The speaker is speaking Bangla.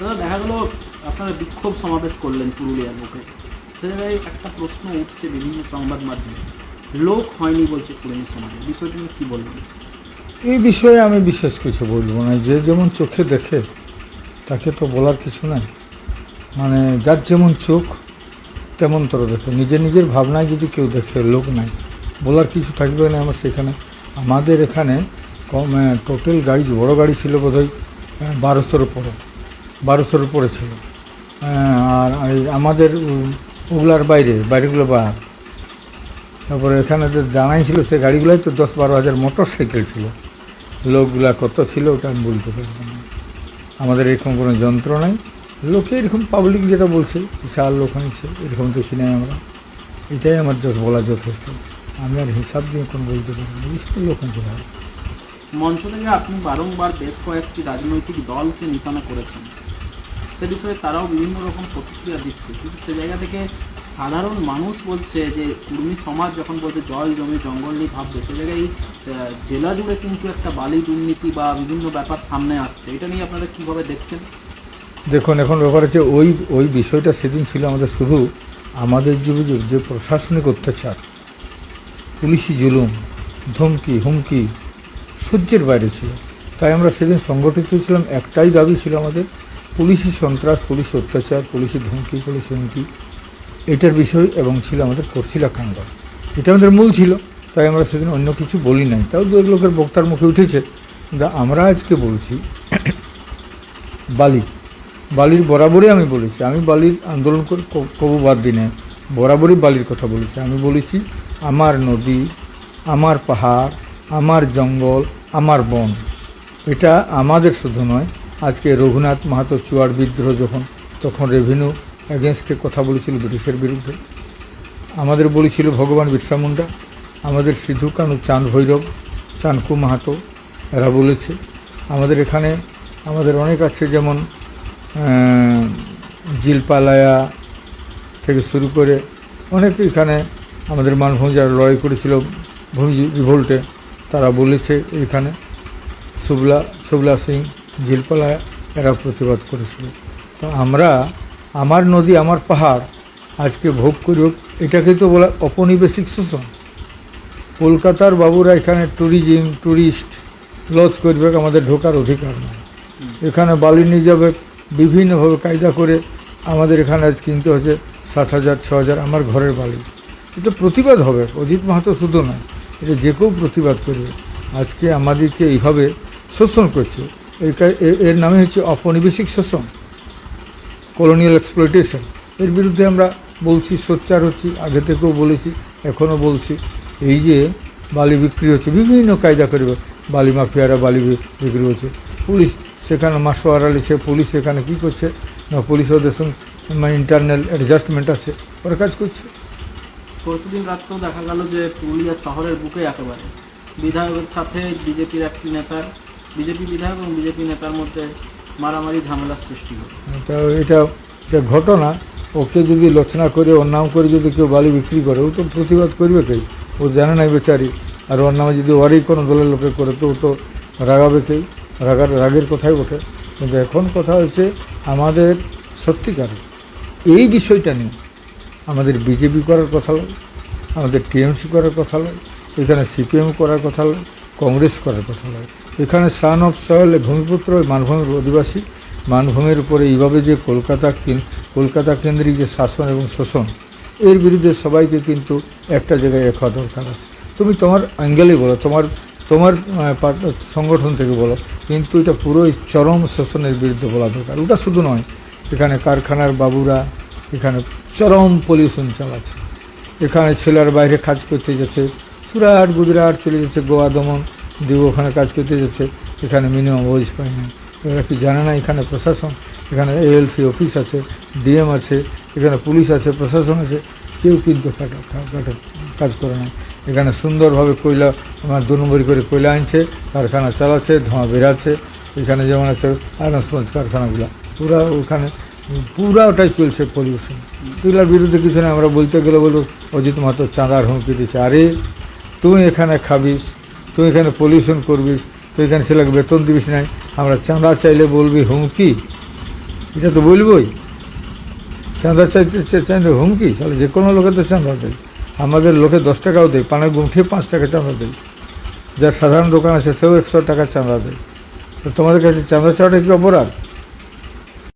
দাদা দেখা গেলো আপনারা বিক্ষোভ সমাবেশ করলেন পুরুলিয়ার বুকে সে জায়গায় একটা প্রশ্ন উঠছে বিভিন্ন সংবাদ মাধ্যমে। লোক হয়নি বলছে কুড়মি সমাজে। বিষয়টা নিয়ে কী বলবেন? এই বিষয়ে আমি বিশেষ কিছু বলব না। যে যেমন চোখে দেখে, তাকে তো বলার কিছু নাই। মানে যার যেমন চোখ, তেমন তোর দেখে। নিজের নিজের ভাবনায় যদি কেউ দেখে, লোক নাই। বলার কিছু থাকবে না আমার সেখানে। আমাদের এখানে কম টোটাল গাড়ি, বড় গাড়ি ছিল বোধহয় বারোশোর উপরে। বারোশোর উপরে ছিল। আর আমাদের ওগুলার বাইরে বাইরেগুলো বার তারপরে এখানে যে জানাই ছিল সে গাড়িগুলোই তো দশ বারো হাজার মোটর সাইকেল ছিল। লোকগুলা কত ছিল ওটা আমি বলতে পারব না। আমাদের এরকম কোনো যন্ত্র নাই। লোকে এরকম পাবলিক যেটা বলছে, বিশাল লোক হয়েছে, এরকম দেখি নাই আমরা। এটাই আমার বলা যথেষ্ট। আমি আর হিসাব দিয়ে কোনো বলতে পারি না। বিশাল লোক হয়েছে মঞ্চ থেকে আপনি বারংবার বেশ কয়েকটি রাজনৈতিক দলকে নিশানা করেছেন। সে বিষয়ে তারাও বিভিন্ন রকম প্রতিক্রিয়া দিচ্ছে। কিন্তু সে জায়গা থেকে সাধারণ মানুষ বলছে যে কুর্মী সমাজ যখন বলছে জল জমি, জঙ্গল নিয়ে ভাববে সে জায়গায় জেলা জুড়ে কিন্তু একটা বালি দুর্নীতি বা বিভিন্ন ব্যাপার সামনে আসছে। এটা নিয়ে আপনারা কীভাবে দেখছেন? দেখুন, এখন ব্যাপার হচ্ছে ওই ওই বিষয়টা সেদিন ছিল আমাদের শুধু আমাদের যে- যে প্রশাসনিক অত্যাচার, পুলিশি জুলুম, ধমকি, হুমকি সহ্যের বাইরে ছিল। তাই আমরা সেদিন সংগঠিত ছিলাম, একটাই দাবি ছিল আমাদের পুলিশি সন্ত্রাস, পুলিশি অত্যাচার, পুলিশি ধমকি, পুলিশি হুমকি, এটার বিষয় এবং ছিল আমাদের করছিলা কাণ্ড। এটা আমাদের মূল ছিল, তাই আমরা সেদিন অন্য কিছু বলি নাই। তাও দু এক লোকের বক্তার মুখে উঠেছে। কিন্তু আমরা আজকে বলছি, বালি। বালির বরাবরই আমি বলেছি, আমি বালির আন্দোলন করে, কবু বাদ দিনে বরাবরই বালির কথা বলেছি। আমি বলেছি, আমার নদী, আমার পাহাড়, আমার জঙ্গল, আমার বন, এটা আমাদের শুধু নয় আজকে রঘুনাথ মাহাতো চুয়ার বিদ্রোহ যখন, তখন রেভিনিউ অ্যাগেনস্টে কথা বলেছিল ব্রিটিশের বিরুদ্ধে। আমাদের বলেছিল ভগবান বিরসা মুন্ডা, আমাদের সিধু কানু চাঁদ ভৈরব চানকু মাহাতো, এরা বলেছে। আমাদের এখানে, আমাদের অনেক আছে যেমন জিলপালায়া থেকে শুরু করে অনেক এখানে আমাদের মানভূমি যারা লড়াই করেছিল ভূমি রিভোল্টে তারা বলেছে এখানে। সুবলা সুবলা সিং জিলপালায়া এরা প্রতিবাদ করেছিল। তো আমরা, আমার নদী, আমার পাহাড়, আজকে ভোগ করি এটাকে তো বলা ঔপনিবেশিক শোষণ। কলকাতার বাবুরা এখানে ট্যুরিজম ট্যুরিস্ট লজ করবে, আমাদের ঢোকার অধিকার নেই। এখানে বালি নিয়ে যাবে, বিভিন্নভাবে কায়দা করে আমাদের এখানে আজ কিনতে হচ্ছে সাত হাজার, ছ হাজার, আমার ঘরের বালি। এটা প্রতিবাদ হবে, অজিত মাহাতো শুধু নয়, এটা যে কেউ প্রতিবাদ করবে। আজকে আমাদেরকে এইভাবে শোষণ করছে। এর নামে হচ্ছে অপনিবেশিক শোষণ কলোনিয়াল এক্সপ্লয়টেশন এর বিরুদ্ধে আমরা বলছি, সোচ্চার হচ্ছি, আগে থেকেও বলেছি, এখনও বলছি। এই যে বালি বিক্রি হচ্ছে, বিভিন্ন কায়দা করবে বালি মাফিয়ারা বালি বিক্রি হচ্ছে পুলিশ সেখানে মাসোয়ার আলী, সে পুলিশ সেখানে কী করছে? না, পুলিশ ওদের সঙ্গে মানে ইন্টারনাল অ্যাডজাস্টমেন্ট আছে, ওরা কাজ করছে। পরশুদিন রাত্রেও দেখা গেল যে পুরুলিয়া শহরের বুকে একেবারে। বিধায়কের সাথে বিজেপির একটি নেতার বিজেপি বিধায়ক এবং বিজেপি নেতার মধ্যে মারামারি, ঝামেলার সৃষ্টি হলো এটা এটা ঘটনা। ওকে যদি লোচনা করে, ওর নাম করে যদি কেউ বালি বিক্রি করে, ও তো প্রতিবাদ করবে কেই ও জানে নাই বেচারি। আর ওর নামে যদি ওরই কোনো দলের লোকে করে, তো ও তো রাগাবে কেই রাগার, রাগের কথাই ওঠে কিন্তু এখন কথা হচ্ছে আমাদের সত্যিকারে এই বিষয়টা নিয়ে আমাদের বিজেপি করার কথা নয় আমাদের টিএমসি করার কথা নয় এখানে সিপিএম করার কথা নয় কংগ্রেস করার কথা নয় এখানে সান অফ সয়েল ভূমিপুত্র মানভূমির অধিবাসী। মানভূমির উপরে এইভাবে যে কলকাতা কলকাতা কেন্দ্রিক যে শাসন এবং শোষণ, এর বিরুদ্ধে সবাইকে কিন্তু একটা জায়গায় এক হওয়া দরকার আছে। তুমি তোমার অ্যাঙ্গেলেই বলো, তোমার তোমার সংগঠন থেকে বলো, কিন্তু এটা পুরোই চরম শোষণের বিরুদ্ধে বলা দরকার। ওটা শুধু নয়, এখানে কারখানার বাবুরা, এখানে চরম পলিউশন চালাচ্ছে। এখানে ছেলের বাইরে কাজ করতে যাচ্ছে, সুরাট, গুজরাট চলে যাচ্ছে গোয়া দমন। দিয়ে ওখানে কাজ করতে যাচ্ছে, এখানে মিনিমাম ওয়েজ পায় না। এরা কি জানে না এখানে প্রশাসন? এখানে এএলসি অফিস আছে ডিএম আছে, এখানে পুলিশ আছে, প্রশাসন আছে। কেউ কিন্তু কাজ করে না এখানে সুন্দরভাবে কয়লা, আমার দু নম্বরই করে কয়লা আনছে, কারখানা চালাচ্ছে, ধোঁয়া বেরাচ্ছে। এখানে যেমন আছে আয়রন স্পঞ্জ কারখানাগুলো, পুরা ওখানে, পুরা ওটাই চলছে পলিউশন এগুলোর বিরুদ্ধে কিছু না, আমরা বলতে গেলে বলব, অজিত মাহাতো চাঁদার হুমকি দিচ্ছে আরে, তুই এখানে খাবিস তুই এখানে পলিউশন করবিস তুই এখানে ছেলেকে বেতন দিবিস নাই, আমরা চাঁদা চাইলে বলবি হুমকি এটা তো বলবই। চাঁদা চাইতে চাইলে হুমকি তাহলে যে কোনো লোকে তো চাঁদা দেয়। আমাদের লোকে দশ টাকাও দেয়, পানের গুমঠে পাঁচ টাকা চাঁদা দেয়। যার সাধারণ দোকান আছে, সেও একশো টাকা চাঁদা দেয়। তো তোমাদের কাছে চাঁদা চাওয়াটা কি অপরাধ?